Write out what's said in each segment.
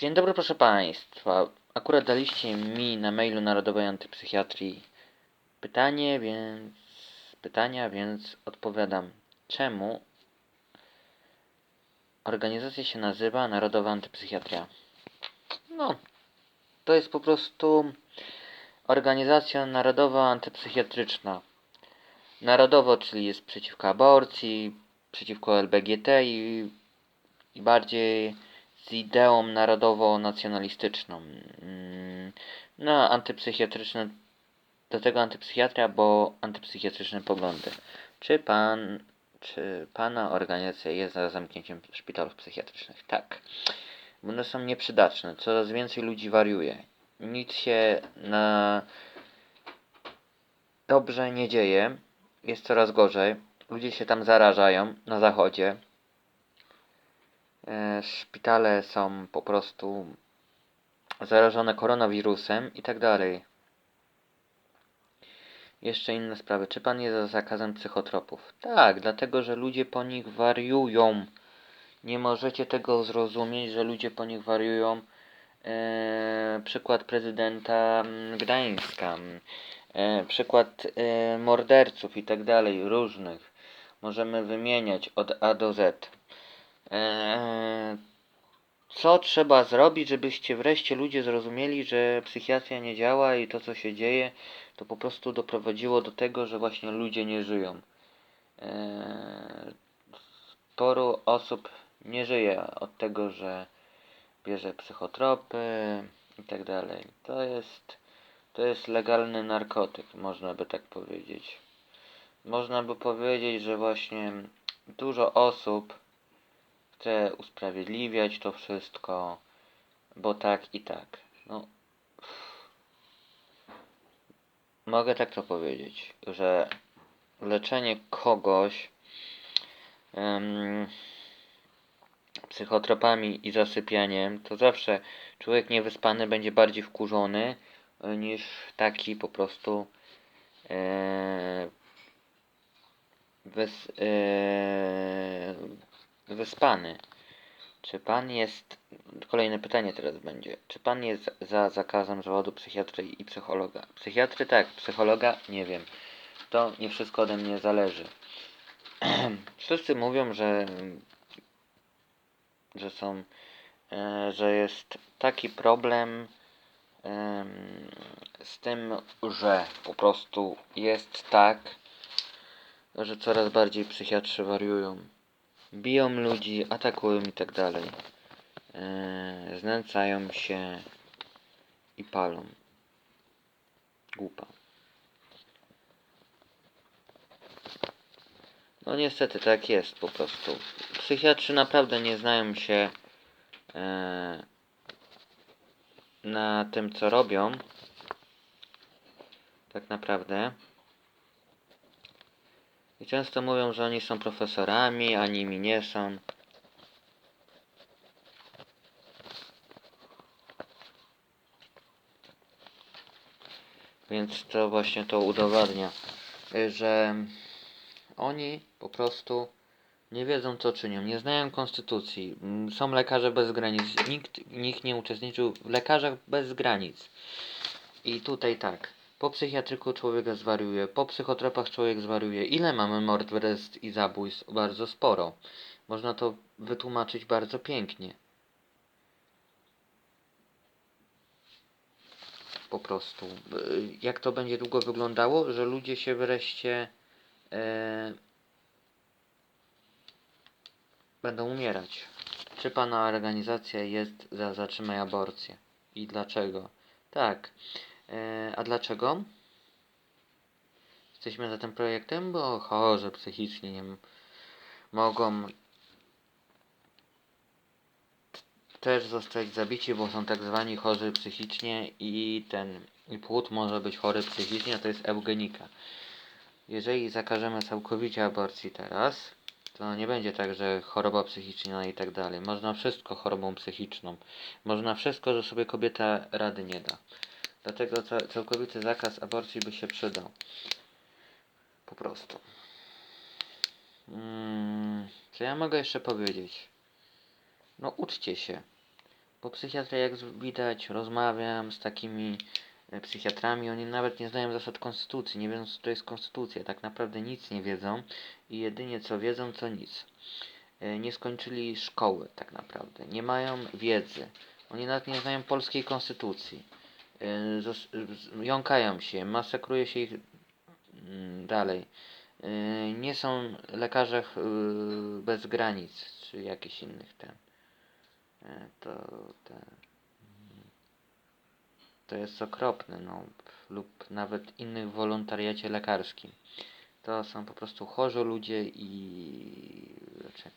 Dzień dobry, proszę Państwa. Akurat daliście mi na mailu Narodowej Antypsychiatrii pytanie, więc pytania, więc odpowiadam. Czemu organizacja się nazywa Narodowa Antypsychiatria? No, to jest po prostu organizacja narodowa antypsychiatryczna. Narodowo, czyli jest przeciwko aborcji, przeciwko LBGT i, i bardziej z ideą narodowo-nacjonalistyczną. Mm, No, antypsychiatryczne, do tego antypsychiatria, bo antypsychiatryczne poglądy. Czy pan, czy pana organizacja jest za zamknięciem szpitalów psychiatrycznych? Tak. Bo one są nieprzydatne. Coraz więcej ludzi wariuje. Nic się na dobrze nie dzieje. Jest coraz gorzej. Ludzie się tam zarażają na zachodzie. E, szpitale są po prostu zarażone koronawirusem i tak dalej. Jeszcze inne sprawy. Czy pan jest za zakazem psychotropów? Tak, dlatego że ludzie po nich wariują. Nie możecie tego zrozumieć, że ludzie po nich wariują. E, przykład prezydenta mm, Gdańska. mm, E, przykład e, morderców i tak dalej, różnych. Możemy wymieniać od A do Z. Eee, co trzeba zrobić, żebyście wreszcie ludzie zrozumieli, że psychiatria nie działa i to, co się dzieje, to po prostu doprowadziło do tego, że właśnie ludzie nie żyją. Eee, sporo osób nie żyje od tego, że bierze psychotropy i tak dalej. To jest, to jest legalny narkotyk, można by tak powiedzieć. Można by powiedzieć, że właśnie dużo osób chce usprawiedliwiać to wszystko, bo tak i tak. No, mogę tak to powiedzieć, że leczenie kogoś em, psychotropami i zasypianiem, to zawsze człowiek niewyspany będzie bardziej wkurzony e, niż taki po prostu e, wys, e, wyspany. Czy pan jest. Kolejne pytanie teraz będzie. Czy pan jest za zakazem zawodu psychiatry i psychologa? Psychiatry tak, psychologa nie wiem. To nie wszystko ode mnie zależy. Wszyscy mówią, że. że są. E, że jest taki problem em, z tym, że po prostu jest tak, że coraz bardziej psychiatrzy wariują biją ludzi, atakują i tak dalej. Eee, znęcają się i palą. Głupa. No niestety tak jest po prostu. Psychiatrzy naprawdę nie znają się eee, na tym co robią. Tak naprawdę. I często mówią, że oni są profesorami, a nimi nie są. Więc to właśnie to udowadnia, że oni po prostu nie wiedzą co czynią, nie znają konstytucji. Są lekarze bez granic, nikt nich nie uczestniczył w lekarzach bez granic. I tutaj tak, po psychiatryku człowiek zwariuje, po psychotropach człowiek zwariuje. Ile mamy morderstw i zabójstw? Bardzo sporo. Można to wytłumaczyć bardzo pięknie. Po prostu. Y, Jak to będzie długo wyglądało? Że ludzie się wreszcie e, będą umierać. Czy pana organizacja jest za zatrzymaj aborcję? I dlaczego? Tak. E, a dlaczego? Jesteśmy za tym projektem, bo chorzy psychicznie nie mogą też zostać zabici, bo są tak zwani chorzy psychicznie i ten i płód może być chory psychicznie, to jest eugenika. Jeżeli zakażemy całkowicie aborcji teraz, to nie będzie tak, że choroba psychiczna i tak dalej. Można wszystko chorobą psychiczną. Można wszystko, że sobie kobieta rady nie da. Dlatego ca- całkowity zakaz aborcji by się przydał. Po prostu. Mm, co ja mogę jeszcze powiedzieć? No uczcie się. Bo psychiatra, jak widać, rozmawiam z takimi e, psychiatrami, oni nawet nie znają zasad konstytucji, nie wiedzą co to jest konstytucja, tak naprawdę nic nie wiedzą i jedynie co wiedzą, to nic. E, Nie skończyli szkoły, tak naprawdę, nie mają wiedzy, oni nawet nie znają polskiej konstytucji. Z- Jąkają się, masakruje się ich mm, dalej. E, Nie są lekarze e, bez granic, czy jakichś innych ten. To, te, to jest okropne, no, lub nawet innych wolontariacie lekarskim. To są po prostu chorzy ludzie i znaczy,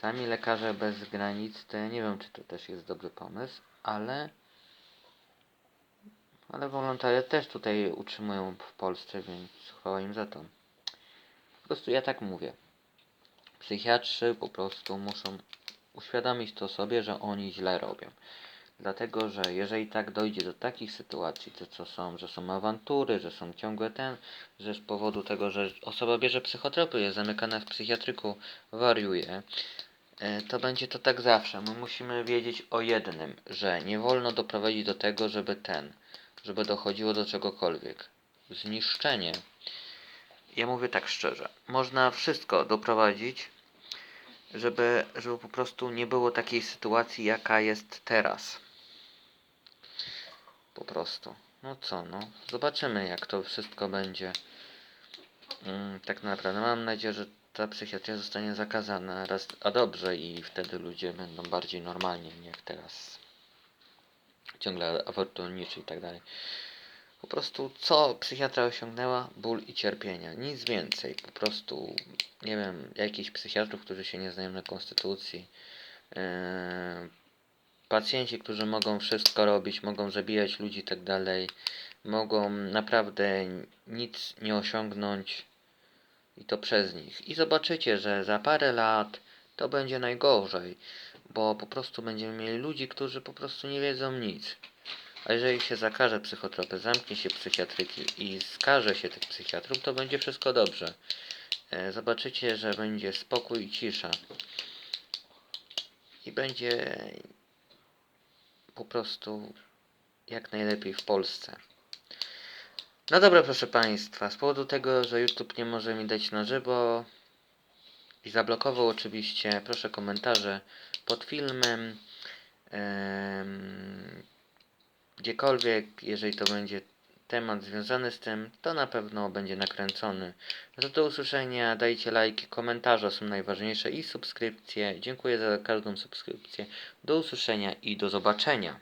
sami lekarze bez granic, to ja nie wiem, czy to też jest dobry pomysł, ale ale wolontariat też tutaj utrzymują w Polsce, więc chwała im za to. Po prostu ja tak mówię. Psychiatrzy po prostu muszą uświadomić to sobie, że oni źle robią. Dlatego, że jeżeli tak dojdzie do takich sytuacji, to co są, że są awantury, że są ciągłe ten, że z powodu tego, że osoba bierze psychotropy, jest zamykana w psychiatryku, wariuje, e, to będzie to tak zawsze. My musimy wiedzieć o jednym, że nie wolno doprowadzić do tego, żeby ten, żeby dochodziło do czegokolwiek. Zniszczenie. Ja mówię tak szczerze. Można wszystko doprowadzić, żeby, żeby po prostu nie było takiej sytuacji, jaka jest teraz. Po prostu. No co, no. Zobaczymy, jak to wszystko będzie. Mm, tak naprawdę. Mam nadzieję, że ta psychiatria zostanie zakazana raz, a dobrze i wtedy ludzie będą bardziej normalni, jak teraz. Ciągle awanturniczy i tak dalej. Po prostu co psychiatra osiągnęła? Ból i cierpienia. Nic więcej. Po prostu, nie wiem, jakichś psychiatrów, którzy się nie znają na konstytucji. Yy, pacjenci, którzy mogą wszystko robić, mogą zabijać ludzi i tak dalej. Mogą naprawdę nic nie osiągnąć i to przez nich. I zobaczycie, że za parę lat to będzie najgorzej, bo po prostu będziemy mieli ludzi, którzy po prostu nie wiedzą nic. A jeżeli się zakaże psychotropy, zamknie się psychiatryki i skaże się tych psychiatrów, to będzie wszystko dobrze. E, Zobaczycie, że będzie spokój i cisza. I będzie po prostu jak najlepiej w Polsce. No dobra, proszę Państwa, z powodu tego, że YouTube nie może mi dać na żywo i zablokował oczywiście, proszę komentarze pod filmem. Em, gdziekolwiek, jeżeli to będzie temat związany z tym, to na pewno będzie nakręcony. No do usłyszenia, dajcie lajki, komentarze są najważniejsze i subskrypcje. Dziękuję za każdą subskrypcję. Do usłyszenia i do zobaczenia.